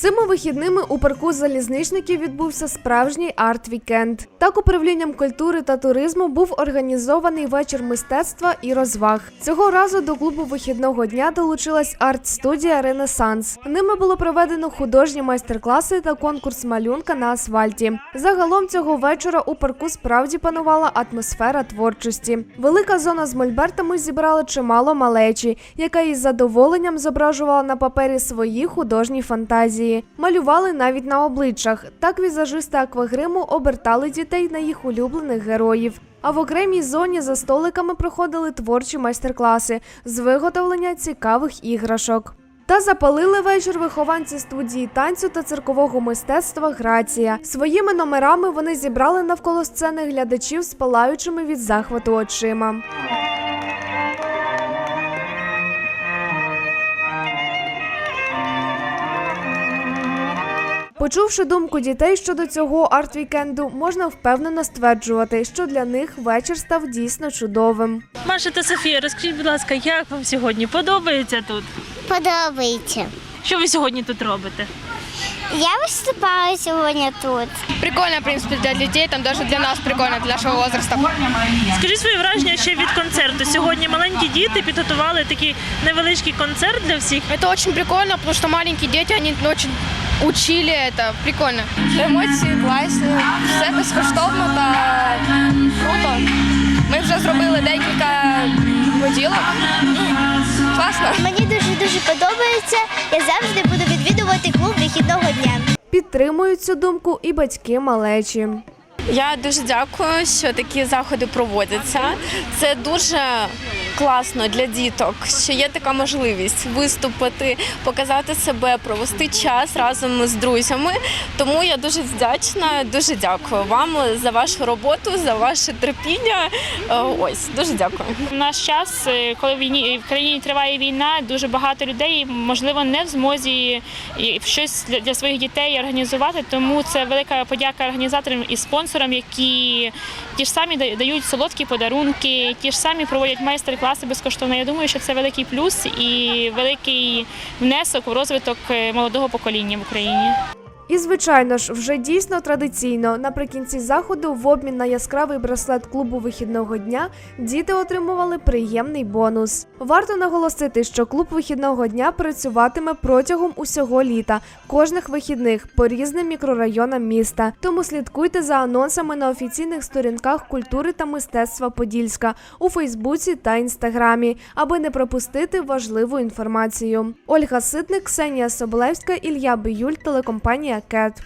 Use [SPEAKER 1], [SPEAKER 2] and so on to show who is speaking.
[SPEAKER 1] Цими вихідними у парку залізничників відбувся справжній арт-вікенд. Так, управлінням культури та туризму був організований вечір мистецтва і розваг. Цього разу до клубу вихідного дня долучилась арт-студія Ренесанс. Ними було проведено художні майстер-класи та конкурс малюнка на асфальті. Загалом цього вечора у парку справді панувала атмосфера творчості. Велика зона з мольбертами зібрала чимало малечі, яка із задоволенням зображувала на папері свої художні фантазії. Малювали навіть на обличчях. Так візажисти аквагриму обертали дітей на їх улюблених героїв. А в окремій зоні за столиками проходили творчі майстер-класи з виготовлення цікавих іграшок. Та запалили вечір вихованці студії танцю та циркового мистецтва Грація. Своїми номерами вони зібрали навколо сцени глядачів з палаючими від захвату очима. Почувши думку дітей щодо цього арт-вікенду, можна впевнено стверджувати, що для них вечір став дійсно чудовим.
[SPEAKER 2] Маша та Софія, розкажіть, будь ласка, як вам сьогодні подобається тут?
[SPEAKER 3] Подобається.
[SPEAKER 2] Що ви сьогодні тут робите?
[SPEAKER 3] Я виступаю сьогодні тут.
[SPEAKER 4] Прикольно, в принципе, для детей, там даже для нас прикольно, для нашего возраста.
[SPEAKER 2] Скажіть свої враження ще від концерту. Сьогодні маленькі діти підготували такий невеличкий концерт для всіх.
[SPEAKER 4] Это очень прикольно, потому что маленькие дети, они очень учили это. Прикольно. Емоції класні, все безкоштовно та круто. Ми вже зробили декілька поділок. Класно.
[SPEAKER 3] Мені дуже дуже подобається. Я завжди буду відвідувати клуб вихідного дня.
[SPEAKER 1] Підтримують цю думку і батьки малечі.
[SPEAKER 5] Я дуже дякую, що такі заходи проводяться. Це дуже класно для діток, що є така можливість виступити, показати себе, провести час разом з друзями. Тому я дуже вдячна, дуже дякую вам за вашу роботу, за ваше терпіння. Е, Ось дуже дякую.
[SPEAKER 6] В наш час, е, коли війні в країні триває війна, дуже багато людей можливо не в змозі щось для, своїх дітей організувати. Тому це велика подяка організаторам і спонсорам, які ті ж самі дають солодкі подарунки, ті ж самі проводять майстер-класи безкоштовно. Я думаю, що це великий плюс і великий внесок в розвиток е, молодого покоління в Україні.
[SPEAKER 1] І, звичайно ж, вже дійсно традиційно наприкінці заходу в обмін на яскравий браслет клубу вихідного дня діти отримували приємний бонус. Варто наголосити, що клуб вихідного дня працюватиме протягом усього літа, кожних вихідних по різним мікрорайонам міста. Тому слідкуйте за анонсами на офіційних сторінках культури та мистецтва Подільська у Фейсбуці та Інстаграмі, аби не пропустити важливу інформацію. Ольга Ситник, Ксенія Соболевська, Ілля Биюль, телекомпанія atacado.